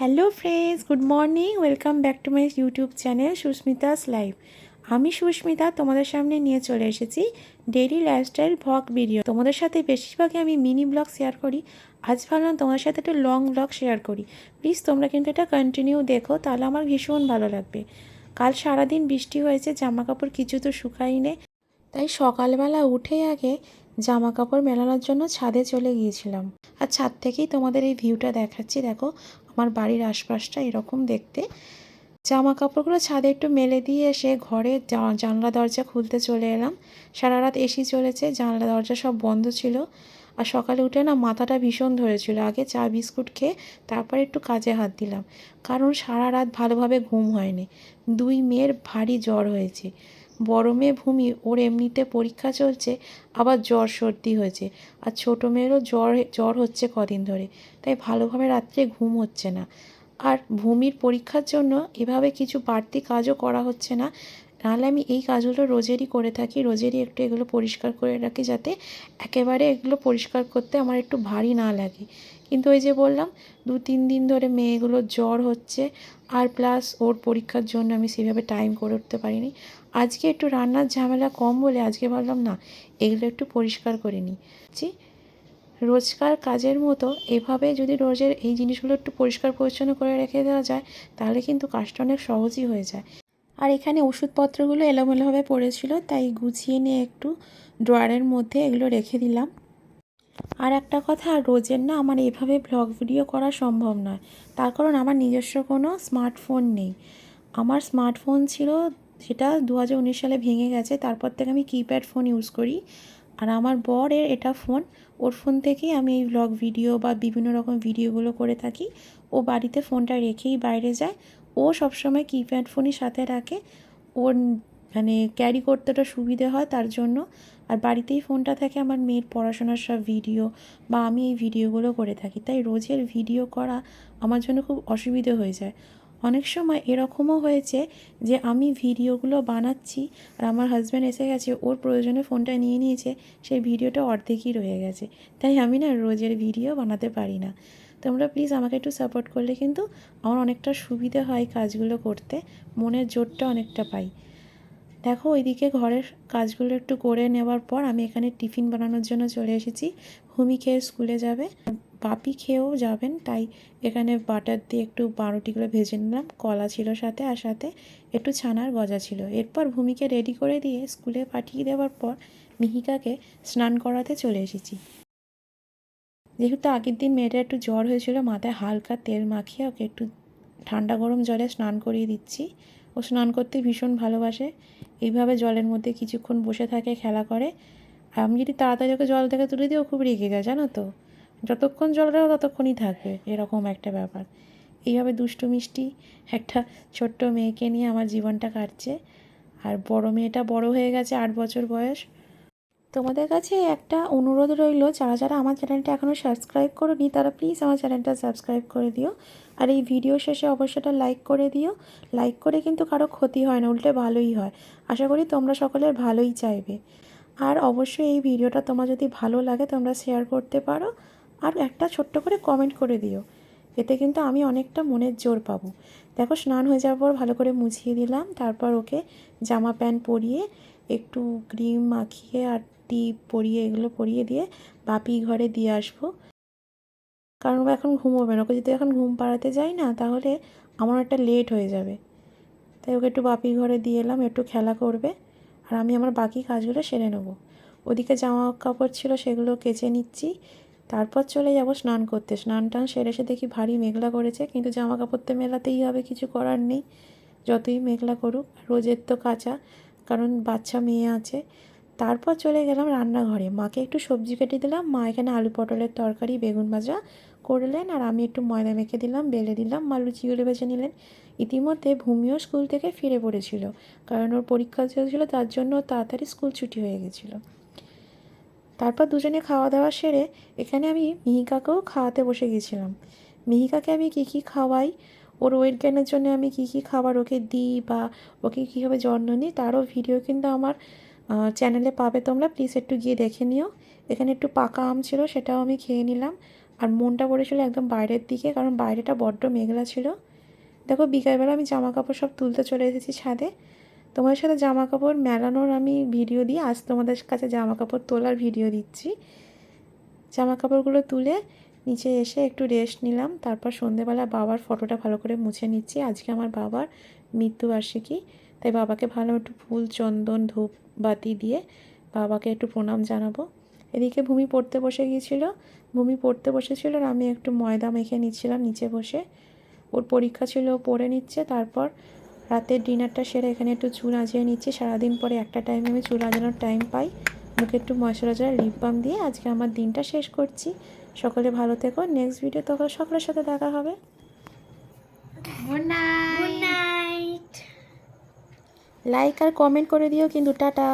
Hello friends, good morning, welcome back to my YouTube channel Susmita's live আমি সুস্মিতা, তোমাদের সামনে নিয়ে চলে এসেছি ডেইলি লাইফস্টাইল ভ্লগ ভিডিও। তোমাদের সাথে বেশিরভাগই আমি মিনি ব্লগ শেয়ার করি। আজ ভাবলাম তোমার সাথে একটা লং ব্লগ শেয়ার করি। প্লিজ তোমরা কিন্তু এটা কন্টিনিউ দেখো, তাহলে আমার ভীষণ ভালো লাগবে। কাল সারাদিন বৃষ্টি হয়েছে জামা কাপড় কিছু তো শুকাইনে তাই সকালবেলা উঠে আগে জামা কাপড় মেলানোর জন্য ছাদে চলে গিয়েছিলাম। আর ছাদ থেকেই তোমাদের এই ভিউটা দেখাচ্ছি, দেখো। আমার বাড়ির আশপাশটা এরকম দেখতে। জামা কাপড়গুলো ছাদে একটু মেলে দিয়ে এসে ঘরে জানলা দরজা খুলতে চলে এলাম। সারা রাত এসি চলেছে, জানলা দরজা সব বন্ধ ছিল। আর সকালে উঠে না মাথাটা ভীষণ ধরেছিল। আগে চা, বিস্কুট খেয়ে তারপর একটু কাজে হাত দিলাম। কারণ সারা রাত ভালোভাবে ঘুম হয়নি। দুই মেয়ের ভারী জ্বর হয়েছে। বড় মেয়ে ভূমি ওর এমনিতে পরীক্ষা চলছে, আবার জ্বর সর্দি হয়েছে। আর ছোটো মেয়েরও জ্বর জ্বর হচ্ছে কদিন ধরে। তাই ভালোভাবে রাত্রে ঘুম হচ্ছে না। আর ভূমির পরীক্ষার জন্য এভাবে কিছু বাড়তি কাজও করা হচ্ছে না। নাহলে আমি এই কাজগুলো রোজেরই করে থাকি, রোজেরই একটু এগুলো পরিষ্কার করে রাখি যাতে একেবারে এগুলো পরিষ্কার করতে আমার একটু ভারী না লাগে। কিন্তু ওই যে বললাম দু তিন দিন ধরে মেয়েগুলোর জ্বর হচ্ছে আর প্লাস ওর পরীক্ষার জন্য আমি সেভাবে টাইম করে উঠতে পারিনি। আজকে একটু রান্নার ঝামেলা কম বলে আজকে ভাবলাম, না, এগুলো একটু পরিষ্কার করে নিই। জি রোজকার কাজের মতো এভাবে যদি রোজের এই জিনিসগুলো একটু পরিষ্কার পরিচ্ছন্ন করে রেখে দেওয়া যায়, তাহলে কিন্তু কাজটা অনেক সহজই হয়ে যায়। আর এখানে ওষুধপত্রগুলো এলোমেলোভাবে পড়েছিল, তাই গুছিয়ে নিয়ে একটু ড্রয়ারের মধ্যে এগুলো রেখে দিলাম। আর একটা কথা, রোজের না আমার এভাবে ব্লগ ভিডিও করা সম্ভব নয়। তার কারণ আমার নিজস্ব কোনো স্মার্টফোন নেই। আমার স্মার্টফোন ছিল, সেটা দু হাজার উনিশ সালে ভেঙে গেছে, তারপর থেকে আমি কিপ্যাড ফোন ইউজ করি। আর আমার বরের এটা ফোন ওর ফোন থেকেই আমি এই ব্লগ ভিডিও বা বিভিন্ন রকম ভিডিওগুলো করে থাকি। ও বাড়িতে ফোনটা রেখেই বাইরে যায়। ও সবসময় কিপ্যাড ফোনই সাথে রাখে। ওর মানে ক্যারি করতেটা সুবিধে হয় তার জন্য। আর বাড়িতেই ফোনটা থাকে আমার মেয়ের পড়াশোনার সব ভিডিও বা আমি এই ভিডিওগুলো করে থাকি। তাই রোজের ভিডিও করা আমার জন্য খুব অসুবিধে হয়ে যায়। অনেক সময় এরকমও হয়েছে যে আমি ভিডিওগুলো বানাচ্ছি আর আমার হাজব্যান্ড এসে গেছে, ওর প্রয়োজনে ফোনটা নিয়ে নিয়েছে, সেই ভিডিওটা অর্ধেকই রয়ে গেছে। তাই আমি না রোজের ভিডিও বানাতে পারি না। তোমরা প্লিজ আমাকে একটু সাপোর্ট করলে কিন্তু আমার অনেকটা সুবিধে হয় কাজগুলো করতে। মনের জোরটা অনেকটা পাই। দেখো ওইদিকে ঘরের কাজগুলো একটু করে নেওয়ার পর আমি এখানে টিফিন বানানোর জন্য চলে এসেছি। ভূমি খেয়ে স্কুলে যাবে। বাপি খেয়েও যাবেন, তাই এখানে বাটার দিয়ে একটু পাউরুটিগুলো ভেজে নিলাম। কলা ছিল সাথে আর সাথে একটু ছানার গজা ছিল। এরপর ভূমিকে রেডি করে দিয়ে স্কুলে পাঠিয়ে দেওয়ার পর মিহিকাকে স্নান করাতে চলে এসেছি। যেহেতু আগের দিন মেয়েটা একটু জ্বর হয়েছিল, মাথায় হালকা তেল মাখিয়ে ওকে একটু ঠান্ডা গরম জলে স্নান করিয়ে দিচ্ছি। ও স্নান করতে ভীষণ ভালোবাসে। এইভাবে জলের মধ্যে কিছুক্ষণ বসে থাকে, খেলা করে। আর আমি যদি তাড়াতাড়ি ওকে জল থেকে তুলে দিই, ও খুব রেগে যায়, জানো তো? যতক্ষণ জল রাখো, ততক্ষণই থাকবে, এরকম একটা ব্যাপার। এইভাবে দুষ্টু মিষ্টি একটা ছোট্ট মেয়েকে নিয়ে আমার জীবনটা কাটছে। আর বড় মেয়েটা বড় হয়ে গেছে আট বছর বয়স। তোমাদের কাছে একটা অনুরোধ রইল, যারা যারা আমার চ্যানেলটা এখনও সাবস্ক্রাইব করোনি, তারা প্লিজ আমার চ্যানেলটা সাবস্ক্রাইব করে দিও। আর এই ভিডিও শেষে অবশ্যটা লাইক করে দিও। লাইক করে কিন্তু কারও ক্ষতি হয় না, উল্টে ভালোই হয়। আশা করি তোমরা সকলের ভালোই চাইবে। আর অবশ্যই এই ভিডিওটা তোমার যদি ভালো লাগে, তোমরা শেয়ার করতে পারো। আর একটা ছোট্ট করে কমেন্ট করে দিও। এতে কিন্তু আমি অনেকটা মনের জোর পাবো। দেখো, স্নান হয়ে যাওয়ার পর ভালো করে মুছিয়ে দিলাম। তারপর ওকে জামা প্যান্ট পরিয়ে একটু ক্রিম মাখিয়ে আর টিপ পরিয়ে, এগুলো পরিয়ে দিয়ে বাপি ঘরে দিয়ে আসব। কারণ ও এখন ঘুমোবে না। ওকে যদি এখন ঘুম পাড়াতে যাই না, তাহলে আমার একটা লেট হয়ে যাবে। তাই ওকে একটু বাপি ঘরে দিয়ে এলাম, একটু খেলা করবে আর আমি আমার বাকি কাজগুলো সেরে নেব। ওদিকে জামা কাপড় ছিল সেগুলো কেচে নিচ্ছি। তারপর চলে যাব স্নান করতে। স্নান টান সেরে এসে দেখি ভারী মেঘলা করেছে, কিন্তু জামা কাপড় তো মেলাতেই হবে, কিছু করার নেই। যতই মেঘলা করুক রোজের তো কাঁচা। কারণ বাচ্চা মেয়ে আছে। তারপর চলে গেলাম রান্নাঘরে। মাকে একটু সবজি কেটে দিলাম। মা এখানে আলু পটলের তরকারি, বেগুন ভাজা করলেন আর আমি একটু ময়দা মেখে দিলাম, বেলে দিলাম। মা লুচিগুলো বেছে নিলেন। ইতিমধ্যে ভূমিও স্কুল থেকে ফিরে পড়েছিল। কারণ ওর পরীক্ষা চলছিল, তার জন্য তাড়াতাড়ি স্কুল ছুটি হয়ে গেছিল। তারপর দুজনে খাওয়া দাওয়া সেরে এখানে আমি মিহিকাকেও খাওয়াতে বসে গেছিলাম। মিহিকাকে আমি কী কী খাওয়াই ওর ওয়েট গেনের জন্য আমি কী কী খাবার ওকে দিই বা ওকে কীভাবে যত্ন নিই তারও ভিডিও কিন্তু আমার চ্যানেলে পাবে তোমরা। প্লিজ একটু গিয়ে দেখে নিও। এখানে একটু পাকা আম ছিল, সেটাও আমি খেয়ে নিলাম। আর মনটা পড়েছিল একদম বাইরের দিকে, কারণ বাইরেটা বড্ড মেঘলা ছিল। দেখো, বিকালবেলা আমি জামা কাপড় সব তুলতে চলে এসেছি ছাদে। তোমাদের সাথে জামা কাপড় মেলানোর আমি ভিডিও দিই। আজ তোমাদের কাছে জামা কাপড় তোলার ভিডিও দিচ্ছি। জামা কাপড়গুলো তুলে নিচে এসে একটু রেস্ট নিলাম। তারপর সন্ধেবেলা বাবার ফটোটা ভালো করে মুছে নিচ্ছি। আজকে আমার বাবার মৃত্যুবার্ষিকী। তাই বাবাকে ভালো একটু ফুল, চন্দন, ধূপ বাতি দিয়ে বাবাকে একটু প্রণাম জানাব। এদিকে ভূমি পড়তে বসে গিয়েছিল। ভূমি পড়তে বসেছিল আর আমি একটু ময়দা মেখে নিচ্ছিলাম নিচে বসে। ওর পরীক্ষা ছিল, ও পড়ে নিচ্ছে। তারপর রাতের ডিনারটা সেরে এখানে একটু চুল আজিয়ে নিচ্ছি। সারাদিন পরে একটা টাইমে আমি চুল আজানোর টাইম পাই। মুখে একটু ময়শ্চারাইজার লিপ বাম দিয়ে আজকে আমার দিনটা শেষ করছি। সকলে ভালো থেকো। নেক্সট ভিডিও তখন সকলের সাথে দেখা হবে। Good night good night like আর কমেন্ট করে দিও কিন্তু টাটা।